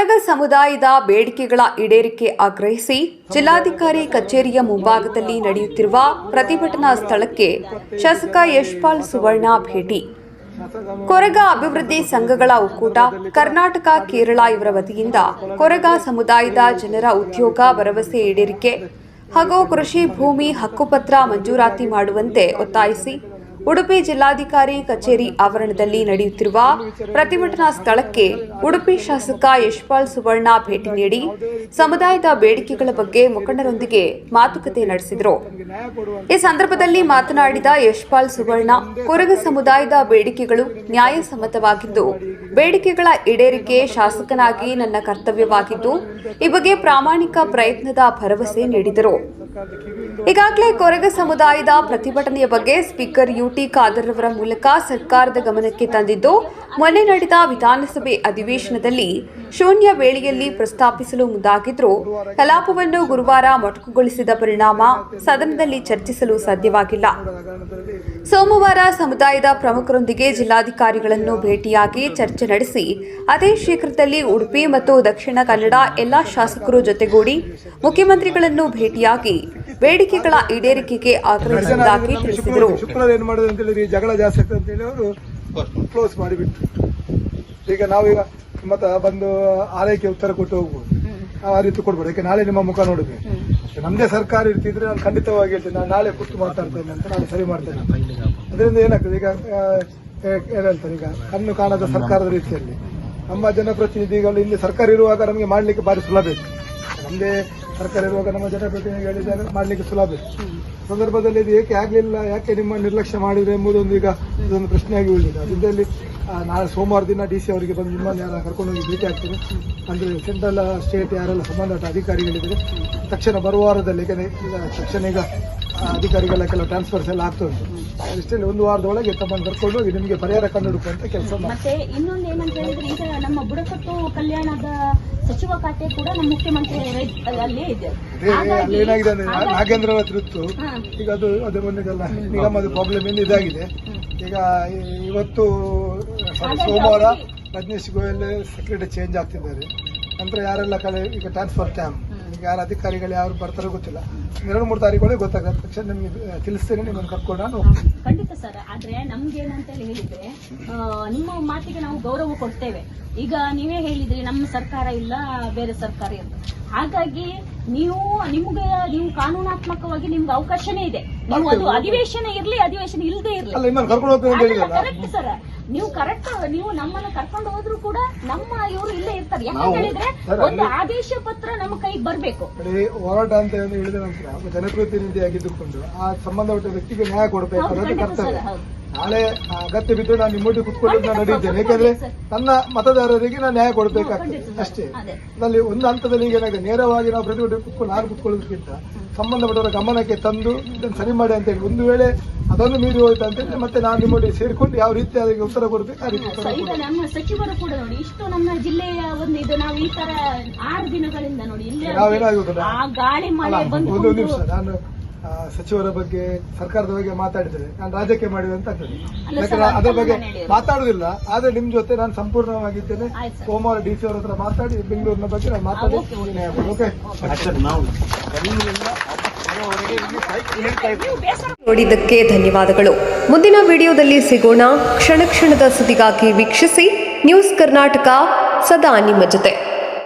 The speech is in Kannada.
ಕೊರಗ ಸಮುದಾಯದ ಬೇಡಿಕೆಗಳ ಈಡೇರಿಕೆ ಆಗ್ರಹಿಸಿ ಜಿಲ್ಲಾಧಿಕಾರಿ ಕಚೇರಿಯ ಮುಂಭಾಗದಲ್ಲಿ ನಡೆಯುತ್ತಿರುವ ಪ್ರತಿಭಟನಾ ಸ್ಥಳಕ್ಕೆ ಶಾಸಕ ಯಶ್ಪಾಲ್ ಸುವರ್ಣ ಭೇಟಿ. ಕೊರಗ ಅಭಿವೃದ್ಧಿ ಸಂಘಗಳ ಒಕ್ಕೂಟ ಕರ್ನಾಟಕ ಕೇರಳ ಇವರ ವತಿಯಿಂದ ಕೊರಗ ಸಮುದಾಯದ ಜನರ ಉದ್ಯೋಗ ಭರವಸೆ ಈಡೇರಿಕೆ ಹಾಗೂ ಕೃಷಿ ಭೂಮಿ ಹಕ್ಕುಪತ್ರ ಮಂಜೂರಾತಿ ಮಾಡುವಂತೆ ಒತ್ತಾಯಿಸಿ ಉಡುಪಿ ಜಿಲ್ಲಾಧಿಕಾರಿ ಕಚೇರಿ ಆವರಣದಲ್ಲಿ ನಡೆಯುತ್ತಿರುವ ಪ್ರತಿಭಟನಾ ಸ್ಥಳಕ್ಕೆ ಉಡುಪಿ ಶಾಸಕ ಯಶ್ಪಾಲ್ ಸುವರ್ಣ ಭೇಟಿ ನೀಡಿ ಸಮುದಾಯದ ಬೇಡಿಕೆಗಳ ಬಗ್ಗೆ ಮುಖಂಡರೊಂದಿಗೆ ಮಾತುಕತೆ ನಡೆಸಿದರು. ಈ ಸಂದರ್ಭದಲ್ಲಿ ಮಾತನಾಡಿದ ಯಶ್ಪಾಲ್ ಸುವರ್ಣ, ಕೊರಗ ಸಮುದಾಯದ ಬೇಡಿಕೆಗಳು ನ್ಯಾಯಸಮ್ಮತವಾಗಿದ್ದು ಬೇಡಿಕೆಗಳ ಈಡೇರಿಕೆ ಶಾಸಕನಾಗಿ ನನ್ನ ಕರ್ತವ್ಯವಾಗಿದ್ದು, ಈ ಬಗ್ಗೆ ಪ್ರಾಮಾಣಿಕ ಪ್ರಯತ್ನದ ಭರವಸೆ ನೀಡಿದರು. ಈಗಾಗಲೇ ಕೊರಗ ಸಮುದಾಯದ ಪ್ರತಿಭಟನೆಯ ಬಗ್ಗೆ ಸ್ಪೀಕರ್ ಯುಟಿ ಖಾದರ್ ಅವರ ಮೂಲಕ ಸರ್ಕಾರದ ಗಮನಕ್ಕೆ ತಂದಿದ್ದು, ಮೊನ್ನೆ ನಡೆದ ವಿಧಾನಸಭೆ ಅಧಿವೇಶನದಲ್ಲಿ ಶೂನ್ಯ ವೇಳೆಯಲ್ಲಿ ಪ್ರಸ್ತಾಪಿಸಲು ಮುಂದಾಗಿದ್ದರೂ ಕಲಾಪವನ್ನು ಗುರುವಾರ ಮೊಟಕುಗೊಳಿಸಿದ ಪರಿಣಾಮ ಸದನದಲ್ಲಿ ಚರ್ಚಿಸಲು ಸಾಧ್ಯವಾಗಿಲ್ಲ. ಸೋಮವಾರ ಸಮುದಾಯದ ಪ್ರಮುಖರೊಂದಿಗೆ ಜಿಲ್ಲಾಧಿಕಾರಿಗಳನ್ನು ಭೇಟಿಯಾಗಿ ಚರ್ಚೆ ನಡೆಸಿ ಅದೇ ಶೀಘ್ರದಲ್ಲಿ ಉಡುಪಿ ಮತ್ತು ದಕ್ಷಿಣ ಕನ್ನಡ ಎಲ್ಲಾ ಶಾಸಕರು ಜೊತೆಗೂಡಿ ಮುಖ್ಯಮಂತ್ರಿಗಳನ್ನು ಭೇಟಿಯಾಗಿ ಬೇಡಿಕೆಗಳ ಈಡೇರಿಕೆಗೆ ಆಗ್ರಹಿಸುವುದಾಗಿ ತಿಳಿಸಿದರು. ಶುಕ್ರವಾರ ಏನು ಮಾಡೋದು ಅಂತ ಹೇಳಿದ್ರೆ ಜಗಳ ಜಾಸ್ತಿ ಅಂತ ಹೇಳಿ ಅವರು ಕ್ಲೋಸ್ ಈಗ ನಾವೀಗ ನಿಮ್ಮ ಬಂದು ಆರೈಕೆ ಉತ್ತರ ಕೊಟ್ಟು ಹೋಗ್ಬೋದು. ನಾವು ಆ ರೀತಿ ಕೊಡ್ಬೋದು. ಯಾಕೆ ನಾಳೆ ನಿಮ್ಮ ಮುಖ ನೋಡಬೇಕು ನಮ್ಮದೇ ಸರ್ಕಾರ ಇರ್ತಿದ್ರೆ ನಾನು ಖಂಡಿತವಾಗಿ ಹೇಳ್ತೇನೆ. ನಾನು ನಾಳೆ ಕೂತು ಮಾತಾಡ್ತೇನೆ ಅಂತ ನಾನು ಸರಿ ಮಾಡ್ತೇನೆ. ಅದರಿಂದ ಏನಾಗ್ತದೆ? ಈಗ ಆ, ಏ- ಏನ್ ಹೇಳ್ತಾರೆ ಈಗ ಕಣ್ಣು ಕಾಣದ ಸರ್ಕಾರದ ರೀತಿಯಲ್ಲಿ. ನಮ್ಮ ಜನಪ್ರತಿನಿಧಿಗಳು ಇಲ್ಲಿ ಸರ್ಕಾರ ಇರುವಾಗ ನಮಗೆ ಮಾಡಲಿಕ್ಕೆ ಭಾರಿ ಸುಲಭ ಇತ್ತು. ನಮ್ಮದೇ ಸರ್ಕಾರ ಇರುವಾಗ ನಮ್ಮ ಜನಪ್ರತಿನಿಧಿಗಳು ಹೇಳಿದಾಗ ಮಾಡಲಿಕ್ಕೆ ಸುಲಭ ಇತ್ತು. ಸಂದರ್ಭದಲ್ಲಿ ಇದು ಏಕೆ ಆಗಲಿಲ್ಲ ಯಾಕೆ ನಿಮ್ಮ ನಿರ್ಲಕ್ಷ್ಯ ಮಾಡಿದ್ರೆ ಎಂಬುದೊಂದು ಈಗ ಇದೊಂದು ಪ್ರಶ್ನೆಯಾಗಿ ಉಳಿದಿದೆ. ಅದರಲ್ಲಿ ನಾಳೆ ಸೋಮವಾರ ದಿನ ಡಿ ಸಿ ಅವರಿಗೆ ಬಂದು ನಿಮ್ಮನ್ನು ಯಾರು ಕರ್ಕೊಂಡು ಹೋಗಿ ಭೇಟಿ ಆಗ್ತೀನಿ. ಅಂದರೆ ಸೆಂಟ್ರಲ್ ಸ್ಟೇಟ್ ಯಾರೆಲ್ಲ ಸಂಬಂಧಪಟ್ಟ ಅಧಿಕಾರಿಗಳಿದ್ದಾರೆ ತಕ್ಷಣ ಬರುವ ವಾರದಲ್ಲಿ ಯಾಕಂದರೆ ತಕ್ಷಣ ಈಗ ಅಧಿಕಾರಿಗಳ ಕೆಲವು ಟ್ರಾನ್ಸ್ಫರ್ಸ್ ಎಲ್ಲ ಆಗ್ತಾ ಉಂಟು. ಅಷ್ಟೇ ಒಂದು ವಾರದೊಳಗೆ ತಮ್ಮನ್ನು ಕರ್ಕೊಂಡು ಹೋಗಿ ನಿಮಗೆ ಪರಿಹಾರ ಕಂಡುಹುಡುಕುವಂತ ಕೆಲಸ ಮತ್ತೆ ಇನ್ನೊಂದು ಏನಂತ ಹೇಳಿದ್ರೆ ಈಗ ನಮ್ಮ ಬುಡಕಟ್ಟು ಕಲ್ಯಾಣದ ಸಚಿವ ಖಾತೆ ಕೂಡ ನಮ್ಮ ಮುಖ್ಯಮಂತ್ರಿ ಅಲ್ಲೇ ಇದೆ. ಅಲ್ಲಿ ಏನಾಗಿದೆ ಅಂದ್ರೆ ನಾಗೇಂದ್ರ ಹತ್ರ ಇತ್ತು. ಈಗ ಅದು ಅದೇ ಮೊನ್ನೆಗೆಲ್ಲ ನಿಗಮದ ಪ್ರಾಬ್ಲಮ್ ಏನು ಇದಾಗಿದೆ. ಈಗ ಇವತ್ತು ಸೋಮವಾರ ರಜನೀಶ್ ಗೋಯಲ್ ಸೆಕ್ರೆಟರಿ ಚೇಂಜ್ ಆಗ್ತಿದ್ದಾರೆ. ನಂತರ ಯಾರೆಲ್ಲ ಕಡೆ ಈಗ ಟ್ರಾನ್ಸ್ಫರ್ ಟೈಮ್ ಈಗ ಯಾರು ಅಧಿಕಾರಿಗಳು ಯಾರು ಬರ್ತಾರೋ ಗೊತ್ತಿಲ್ಲ. ಎರಡು ಮೂರು ತಾರೀಕು ಗೊತ್ತಾಗುತ್ತೆ. ತಕ್ಷಣ ನಿಮಗೆ ತಿಳಿಸ್ತೇನೆ ನಿಮ್ಮನ್ನು ಕರ್ಕೊಂಡು ನಾನು ಖಂಡಿತ ಸರ್. ಆದ್ರೆ ನಮ್ಗೆ ಏನಂತ ಹೇಳಿದ್ರೆ ನಿಮ್ಮ ಮಾತಿಗೆ ನಾವು ಗೌರವ ಕೊಡ್ತೇವೆ. ಈಗ ನೀವೇ ಹೇಳಿದ್ರಿ ನಮ್ಮ ಸರ್ಕಾರ ಇಲ್ಲ ಬೇರೆ ಸರ್ಕಾರ ಇಲ್ಲ. ಹಾಗಾಗಿ ನೀವು ನಿಮ್ಗೆ ನೀವು ಕಾನೂನಾತ್ಮಕವಾಗಿ ನಿಮ್ಗೆ ಅವಕಾಶನೇ ಇದೆ. ನೀವು ಅದು ಅಧಿವೇಶನ ಇರ್ಲಿ ಅಧಿವೇಶನ ಇಲ್ಲದೆ ಇರ್ಲಿ. Correct sir. ನೀವು ಕರೆಕ್ಟ್ ನೀವು ನಮ್ಮನ್ನ ಕರ್ಕೊಂಡು ಹೋದ್ರು ಕೂಡ ನಮ್ಮ ಯಾಕಂತ ಹೇಳಿದ್ರೆ ಒಂದು ಆದೇಶ ಪತ್ರ ನಮ್ಮ ಕೈಗೆ ಬರಬೇಕು. ಹೋರಾಟ ಅಂತ ಏನು ಹೇಳಿದ ನಂತರ ಜನಪ್ರತಿನಿಧಿ ಜನಪ್ರತಿನಿಧಿಯಾಗಿದ್ದುಕೊಂಡು ಆ ಸಂಬಂಧಪಟ್ಟ ವ್ಯಕ್ತಿಗೆ ನ್ಯಾಯ ಕೊಡಬೇಕು ಅನ್ನೋದು ಕರ್ತವ್ಯ. ನಾಳೆ ಅಗತ್ಯ ಬಿದ್ದರೆ ನಾನು ನಿಮ್ಮೊಟ್ಟಿಗೆ ಕುತ್ಕೊಂಡು ನಾನು ನಡೀತೇನೆ. ಯಾಕಂದ್ರೆ ನನ್ನ ಮತದಾರರಿಗೆ ನಾನು ನ್ಯಾಯ ಕೊಡಬೇಕಾಗ್ತದೆ. ಅಷ್ಟೇ. ಅದರಲ್ಲಿ ಒಂದು ಹಂತದಲ್ಲಿ ಈಗ ಏನಾಗಿದೆ? ನೇರವಾಗಿ ನಾವು ಪ್ರತಿಭಟನೆ ಕುತ್ಕೊಂಡು ನಾನು ಕುತ್ಕೊಳ್ಳೋದಕ್ಕಿಂತ ಸಂಬಂಧಪಟ್ಟವರ ಗಮನಕ್ಕೆ ತಂದು ಇದನ್ನು ಸರಿ ಮಾಡಿ ಅಂತ ಹೇಳಿ ಒಂದು ವೇಳೆ ಅದನ್ನು ಮೀರಿ ಹೋಯ್ತು ಅಂತ ಹೇಳಿದ್ರೆ ಮತ್ತೆ ನಾನು ನಿಮ್ಮೊಟ್ಟಿಗೆ ಸೇರಿಕೊಂಡು ಯಾವ ರೀತಿ ಅದಕ್ಕೆ ಉತ್ತರ ಕೊಡಬೇಕು ಆ ರೀತಿ ಈಗ ನಮ್ಮ ಸಚಿವರು ಕೂಡ ನೋಡಿ ಇಷ್ಟು ನಮ್ಮ ಜಿಲ್ಲೆಯ ಒಂದು ಇದು ನಾವು ಈ ತರ ಆರು ದಿನಗಳಿಂದ ನೋಡಿ ಇಲ್ಲೇ ನಾವೇನಾಗುತ್ತದೆ ಆ ಗಾಳಿ ಮಳೆ ಬಂದು ಒಂದು ನಿಮಿಷ ನಾನು ಸಚಿವರ ಬಗ್ಗೆ ಸರ್ಕಾರದ ಬಗ್ಗೆ ಮಾತಾಡಿದ್ರೆ ನಾನು ರಾಜಕೀಯ ಮಾಡಿದೆ ಅಂತ ಆಗ್ತದೆ ಯಾಕಂದ್ರೆ ಅದ್ರ ಬಗ್ಗೆ. ಮಾತಾಡುದಿಲ್ಲ ಆದ್ರೆ ನಿಮ್ ಜೊತೆ ನಾನು ಸಂಪೂರ್ಣವಾಗಿದ್ದೇನೆ. ಸೋಮವಾರ ಡಿ ಸಿ ಅವ್ರ ಹತ್ರ ಮಾತಾಡಿ ಬೆಂಗಳೂರಿನ ಬಗ್ಗೆ ನಾನು ಮಾತಾಡಿ. ನೋಡಿದ್ದಕ್ಕೆ ಧನ್ಯವಾದಗಳು. ಮುಂದಿನ ವಿಡಿಯೋದಲ್ಲಿ ಸಿಗೋಣ. ಕ್ಷಣ ಕ್ಷಣದ ಸುದ್ದಿಗಾಗಿ ವೀಕ್ಷಿಸಿ. ನ್ಯೂಸ್ ಕರ್ನಾಟಕ ಸದಾ ನಿಮ್ಮ ಜೊತೆ.